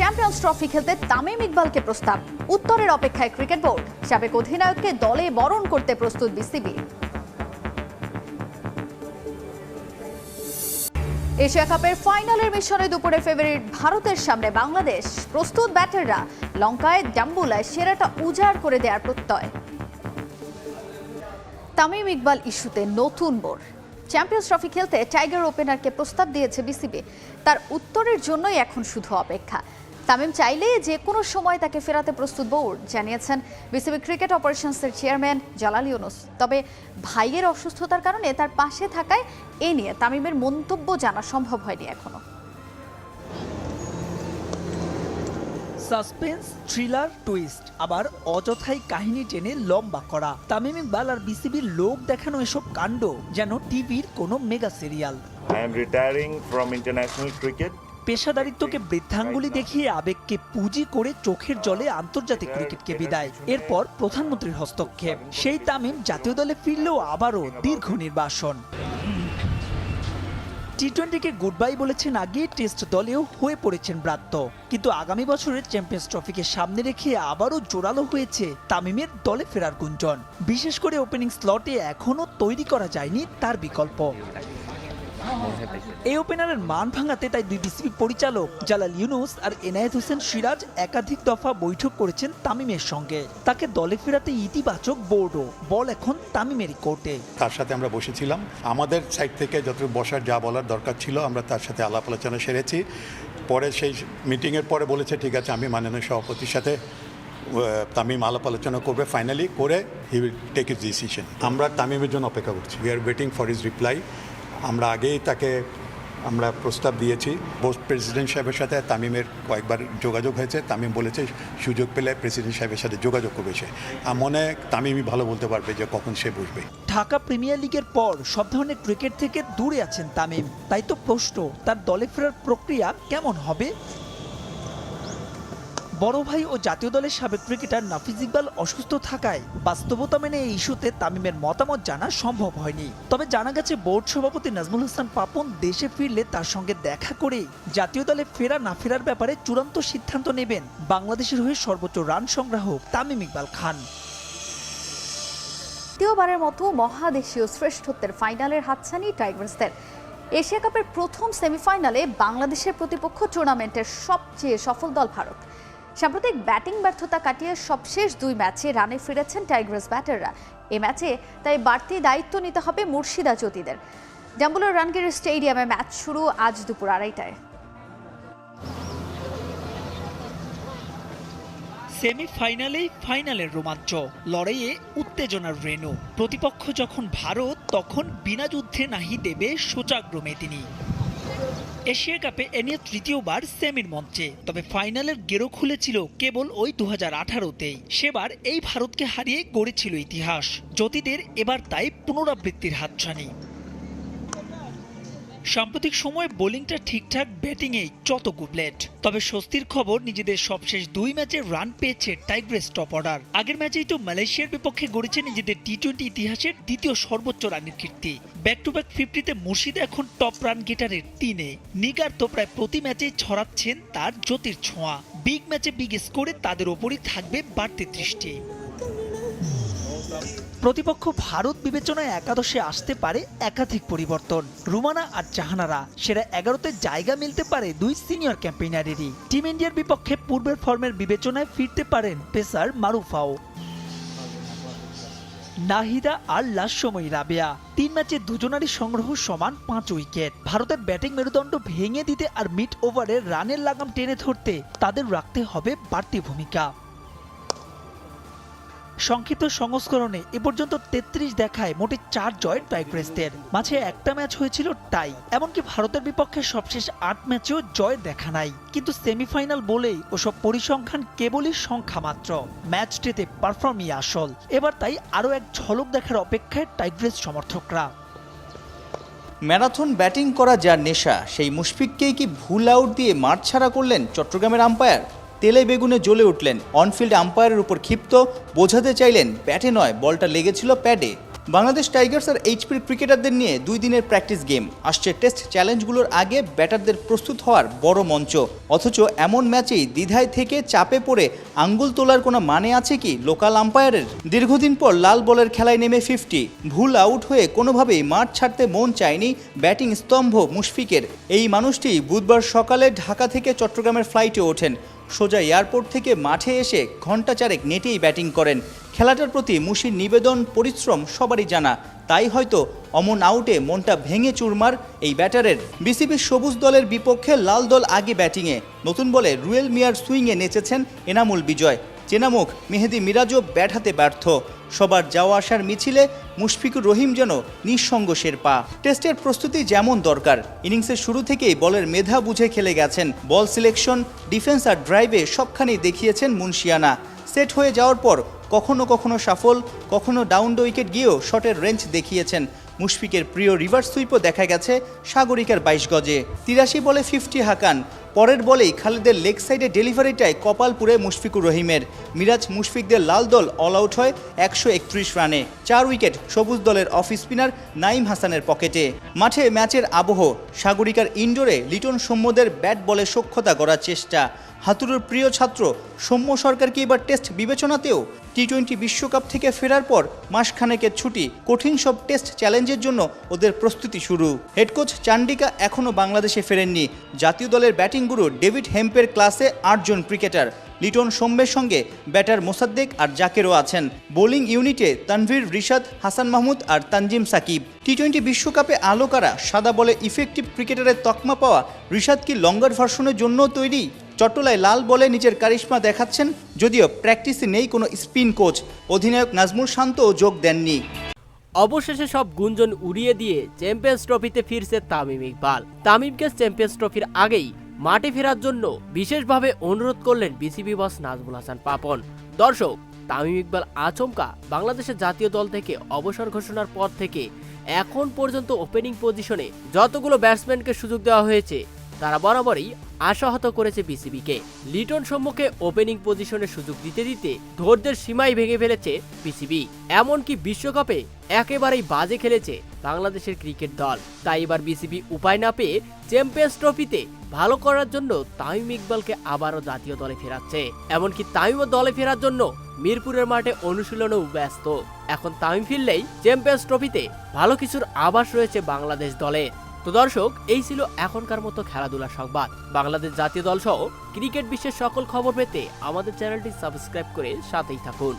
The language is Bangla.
চ্যাম্পিয়ন্স ট্রফি খেলতে তামিম ইকবালকে প্রস্তাব। উত্তরের অপেক্ষায় ক্রিকেট বোর্ড সাবেক অধিনায়ককে দলে বরণ করতে প্রস্তুত বিসিবি। এশিয়া কাপের ফাইনালের মিশনে দুপুরে ফেভারিট ভারতের সামনে বাংলাদেশ। প্রস্তুত ব্যাটাররা লঙ্কায় জাম্বুলায় সেরাটা উজাড় করে দেওয়ার প্রত্যয়। তামিম ইকবাল ইস্যুতে নতুন বোর্ড চ্যাম্পিয়ন্স ট্রফি খেলতে টাইগার ওপেনারকে প্রস্তাব দিয়েছে বিসিবি। তার উত্তরের জন্যই এখন শুধু অপেক্ষা। তামিম চাইলে যে কোনো সময় তাকে ফেরাতে প্রস্তুত বোর্ড জানিয়েছেন বিসিবি ক্রিকেট অপারেশনসের চেয়ারম্যান জালাল ইউনুস। তবে ভাইয়ের অসুস্থতার কারণে তার পাশে থাকায় এ নিয়ে তামিমের মন্তব্য জানা সম্ভব হয়নি এখনও। সাসপেন্স থ্রিলার টুইস্ট আবার অযথাই কাহিনী টেনে লম্বা করা। তামিম ইকবাল আর বিসিবির লোক দেখানো এসব কাণ্ড যেন টিভির কোনো mega serial. I am retiring from international cricket. পেশাদারিত্বকে বৃদ্ধাঙ্গুলি দেখিয়ে আবেগকে পুঁজি করে চোখের জলে আন্তর্জাতিক ক্রিকেটকে বিদায়। এরপর প্রধানমন্ত্রীর হস্তক্ষেপ। সেই তামিম জাতীয় দলে ফিরলেও আবারও দীর্ঘ নির্বাসন। টি টোয়েন্টিকে গুড বাই বলেছেন আগে, টেস্ট দলেও হয়ে পড়েছেন ব্রাত্য। কিন্তু আগামী বছরের চ্যাম্পিয়ন্স ট্রফিকে সামনে রেখে আবারও জোরালো হয়েছে তামিমের দলে ফেরার গুঞ্জন। বিশেষ করে ওপেনিং স্লটে এখনও তৈরি করা যায়নি তার বিকল্প। এই ওপেনারের মান ভাঙাতে তাই দুই বিসিবি পরিচালক জালাল ইউনুস আর এনায়েত হোসেন সিরাজ একাধিক দফা বৈঠক করেছেন তামিমের সঙ্গে। তাকে দলে ফেরাতে ইতিবাচক বোর্ডও। বল এখন তামিমেরই কোর্টে। তার সাথে আমরা বসেছিলাম। আমাদের সাইড থেকে যত বসার যা বলার দরকার ছিল, আমরা তার সাথে আলাপ আলোচনা সেরেছি। পরে সেই মিটিংয়ের পরে বলেছে, ঠিক আছে, আমি মাননীয় সভাপতির সাথে তামিম আলাপ আলোচনা করবে ফাইনালি করে he will take his decision আমরা তামিমের জন্য অপেক্ষা করছি। We are waiting for his reply আমরা আগেই তাকে আমরা প্রস্তাব দিয়েছি। বোস প্রেসিডেন্ট সাহেবের সাথে তামিমের কয়েকবার যোগাযোগ হয়েছে। তামিম বলেছে, সুযোগ পেলে প্রেসিডেন্ট সাহেবের সাথে যোগাযোগ করবে সে। মনে তামিমই ভালো বলতে পারবে যে কখন সে বসবে। ঢাকা প্রিমিয়ার লিগের পর সব ধরনের ক্রিকেট থেকে দূরে আছেন তামিম। তাই তো প্রশ্ন, তার দলে ফেরার প্রক্রিয়া কেমন হবে? বড় ভাই ও জাতীয় দলের সাবেক ক্রিকেটার নাফিজ ইকবাল অসুস্থ থাকায় বাস্তবতা মেনে এই ইস্যুতে তামিমের মতামত জানা সম্ভব হয়নি। তবে জানা গেছে, বোর্ড সভাপতি নাজমুল হাসান পাপন দেশে ফিরলে তার সঙ্গে দেখা করে জাতীয় দলে ফেরা না ফেরার ব্যাপারে চূড়ান্ত সিদ্ধান্ত নেবেন বাংলাদেশের হয়ে সর্বোচ্চ রান সংগ্রাহক তামিম ইকবাল খান। দ্বিতীয়বারের মতো মহাদেশীয় শ্রেষ্ঠত্বের ফাইনালের হাতছানি টাইগার্সদের। এশিয়া কাপের প্রথম সেমিফাইনালে বাংলাদেশের প্রতিপক্ষ টুর্নামেন্টের সবচেয়ে সফল দল ভারত। সাম্প্রতিক ব্যাটিং ব্যর্থতা কাটিয়ে সবশেষ দুই ম্যাচে রানে ফিরেছেন টাইগার্স ব্যাটাররা। এ ম্যাচে তাই বাড়তি দায়িত্ব নিতে হবে মুর্শিদা জ্যোতিদের। জাম্বুলার রানগিরি স্টেডিয়ামে ম্যাচ শুরু আজ দুপুর আড়াইটায়। সেমিফাইনালেই ফাইনালের রোমাঞ্চ, লড়াইয়ে উত্তেজনার রেণু। প্রতিপক্ষ যখন ভারত, তখন বিনা যুদ্ধে নাহি দেবে সোচাগ্রমে তিনি। এশিয়া কাপে এ নিয়ে তৃতীয়বার সেমির মঞ্চে। তবে ফাইনালের গেরো খুলেছিল কেবল ওই দু হাজার আঠারোতেই। সেবার এই ভারতকে হারিয়ে গড়েছিল ইতিহাস। জ্যোতিদের এবার তাই পুনরাবৃত্তির হাতছানি। সাম্প্রতিক সময়ে বোলিংটা ঠিকঠাক, ব্যাটিংয়েই যত গুবলেট তবে স্বস্তির খবর, নিজেদের সবশেষ দুই ম্যাচে রান পেয়েছে টাইগ্রেস টপ অর্ডার আগের ম্যাচেই তো মালয়েশিয়ার বিপক্ষে গড়েছে নিজেদের টি টোয়েন্টি ইতিহাসের দ্বিতীয় সর্বোচ্চ রানের কীর্তি। ব্যাক টু ব্যাক ফিফটিতে মুর্শিদ এখন টপ রান গেটারের তিনে। নিগার তো প্রায় প্রতি ম্যাচেই ছড়াচ্ছেন তার জ্যোতির ছোঁয়া। বিগ ম্যাচে বিগ স্কোরে তাদের ওপরই থাকবে বাড়তি দৃষ্টি। প্রতিপক্ষ ভারত বিবেচনায় একাদশে আসতে পারে একাধিক পরিবর্তন। রুমানা আর জাহানারা সেরা এগারোতে জায়গা মিলতে পারে দুই সিনিয়র ক্যাম্পেইনারেরই। টিম ইন্ডিয়ার বিপক্ষে পূর্বের ফর্মের বিবেচনায় ফিরতে পারেন পেসার মারুফাও। নাহিদা আর লাসময়ী রাবেয়া। তিন ম্যাচে দুজনারই সংগ্রহ সমান পাঁচ উইকেট। ভারতের ব্যাটিং মেরুদণ্ড ভেঙে দিতে আর মিড ওভারে রানের লাগাম টেনে ধরতে তাদের রাখতে হবে বাড়তি ভূমিকা। সংক্ষিপ্ত সংস্করণে এ পর্যন্ত তেত্রিশ দেখায় মোটে চার জয় টাইগ্রেসদের মাঝে একটা ম্যাচ হয়েছিল টাই, এমনকি ভারতের বিপক্ষে সবশেষ আট ম্যাচেও জয় দেখা নাই। কিন্তু সেমিফাইনাল বলেই ওসব পরিসংখ্যান কেবলই সংখ্যা মাত্র। ম্যাচটিতে পারফর্মই আসল। এবার তাই আরও এক ঝলক দেখার অপেক্ষায় টাইগ্রেস সমর্থকরা। ম্যারাথন ব্যাটিং করা যার নেশা, সেই মুশফিককেই কি ভুল আউট দিয়ে মাঠ ছাড়া করলেন চট্টগ্রামের আম্পায়ার? তেলে বেগুনে জ্বলে উঠলেন। অনফিল্ড আম্পায়ারের উপর ক্ষিপ্ত, বোঝাতে চাইলেন ব্যাটে নয়, বলটা লেগেছিল প্যাডে। বাংলাদেশ টাইগার্স আর এইচপির ক্রিকেটারদের নিয়ে দুই দিনের প্র্যাকটিস গেম। আসছে টেস্ট চ্যালেঞ্জগুলোর আগে ব্যাটারদের প্রস্তুত হওয়ার বড় মঞ্চ। অথচ এমন ম্যাচেই দ্বিধায় থেকে চাপে পড়ে আঙ্গুল তোলার কোনো মানে আছে কি লোকাল আম্পায়ারের? দীর্ঘদিন পর লাল বলের খেলায় নেমে ফিফটি ভুল আউট হয়ে কোনোভাবেই মাঠ ছাড়তে মন চায়নি ব্যাটিং স্তম্ভ মুশফিকের। এই মানুষটি বুধবার সকালে ঢাকা থেকে চট্টগ্রামের ফ্লাইটে ওঠেন। সোজা এয়ারপোর্ট থেকে মাঠে এসে ঘণ্টা চারেক নেটেই ব্যাটিং করেন। খেলাটার প্রতি মুশির নিবেদন, পরিশ্রম সবারই জানা। তাই হয়তো অমন আউটে মনটা ভেঙে চুরমার এই ব্যাটারের। বিসিবির সবুজ দলের বিপক্ষে লাল দল আগে ব্যাটিংয়ে। নতুন বলে রুয়েল মিয়ার সুইংয়ে নেচেছেন এনামুল বিজয়। চেনামুখ মেহেদি মিরাজও ব্যাট হাতে ব্যর্থ। সবার যাওয়া আসার মিছিলে মুশফিকুর রহিম যেন নিঃসঙ্গ শেরপা। টেস্টের প্রস্তুতি যেমন দরকার, ইনিংসের শুরু থেকেই বলের মেধা বুঝে খেলে গেছেন। বল সিলেকশন, ডিফেন্স আর ড্রাইভে সবখানেই দেখিয়েছেন মুন্সিয়ানা। সেট হয়ে যাওয়ার পর কখনো কখনো সাফল, কখনো ডাউন দ্য উইকেট গিয়েও শটের রেঞ্জ দেখিয়েছেন। মুশফিকের প্রিয় রিভার্স সুইপও দেখা গেছে সাগরিকার বাইশ গজে। তিরাশি বলে ফিফটি হাকান। পরের বলেই খালেদের লেগ সাইডে ডেলিভারিটায় কপাল পুরে মুশফিকুর রহিমের। মিরাজ মুশফিকদের লাল দল অল আউট হয় একশো একত্রিশ রানে। চার উইকেট সবুজ দলের অফ স্পিনার নাইম হাসানের পকেটে। মাঠে ম্যাচের আবহ, সাগরিকার ইনডোরে লিটন সৌম্যদের ব্যাট বলে সক্ষতা করার চেষ্টা। হাতুরুর প্রিয় ছাত্র সৌম্য সরকার কি এবার টেস্ট বিবেচনাতেও? টি টোয়েন্টি বিশ্বকাপ থেকে ফেরার পর মাসখানেকের ছুটি, কঠিন সব টেস্ট চ্যালেঞ্জের জন্য ওদের প্রস্তুতি শুরু। হেড কোচ চান্ডিকা এখনও বাংলাদেশে ফেরেননি। জাতীয় দলের ব্যাটিং গুরু ডেভিড হেম্পের ক্লাসে আটজন ক্রিকেটার। লিটন সৌম্যের সঙ্গে ব্যাটার মোসাদ্দেক আর জাকেরও আছেন। বোলিং ইউনিটে তানভীর, রিশাদ, হাসান মাহমুদ আর তানজিম সাকিব। টি টোয়েন্টি বিশ্বকাপে আলোকারা সাদা বলে ইফেক্টিভ ক্রিকেটারের তকমা পাওয়া রিশাদ কি লঙ্গার ভার্সনের জন্য তৈরি? চট্টলায় লাল বলে নিজের কারিশমা দেখাচ্ছেন, যদিও প্র্যাকটিসে নেই কোনো স্পিন কোচ। অধিনায়ক নাজমুল শান্তও যোগ দেননি। অবশেষে সব গুঞ্জন উড়িয়ে দিয়ে চ্যাম্পিয়ন্স ট্রফিতে ফিরছে তামিম ইকবাল। তামিমকে চ্যাম্পিয়ন্স ট্রফির আগেই মাঠে ফেরার জন্য বিশেষভাবে অনুরোধ করলেন বিসিবি বস নাজমুল হাসান পাপন। দর্শক, তামিম ইকবাল আচমকা বাংলাদেশের জাতীয় দল থেকে অবসর ঘোষণার পর থেকে এখন পর্যন্ত ওপেনিং পজিশনে যতগুলো ব্যাটসম্যানকে সুযোগ দেওয়া হয়েছে তারা বরাবরই আশাহত করেছে বিসিবিকে। লিটন সম্মুখে ওপেনিং পজিশনে সুযোগ দিতে দিতে ধৈর্যের সীমাই ভেঙে ফেলেছে বিসিবি। এমনকি বিশ্বকাপে একেবারেই বাজে খেলেছে বাংলাদেশের ক্রিকেট দল। তাই এবার বিসিবি উপায় না পেয়ে চ্যাম্পিয়ন্স ট্রফিতে ভালো করার জন্য তামিম ইকবালকে আবারও জাতীয় দলে ফেরাচ্ছে। এমনকি তামিমও দলে ফেরার জন্য মিরপুরের মাঠে অনুশীলনেও ব্যস্ত। এখন তামিম ফিরলেই চ্যাম্পিয়ন্স ট্রফিতে ভালো কিছুর আভাস রয়েছে বাংলাদেশ দলে তো দর্শক, এই ছিল এখনকার মতো খেলাধুলা সংবাদ। বাংলাদেশ জাতীয় দল সহ ক্রিকেট বিশ্বের সকল খবর পেতে আমাদের চ্যানেলটি সাবস্ক্রাইব করে সাথেই থাকুন।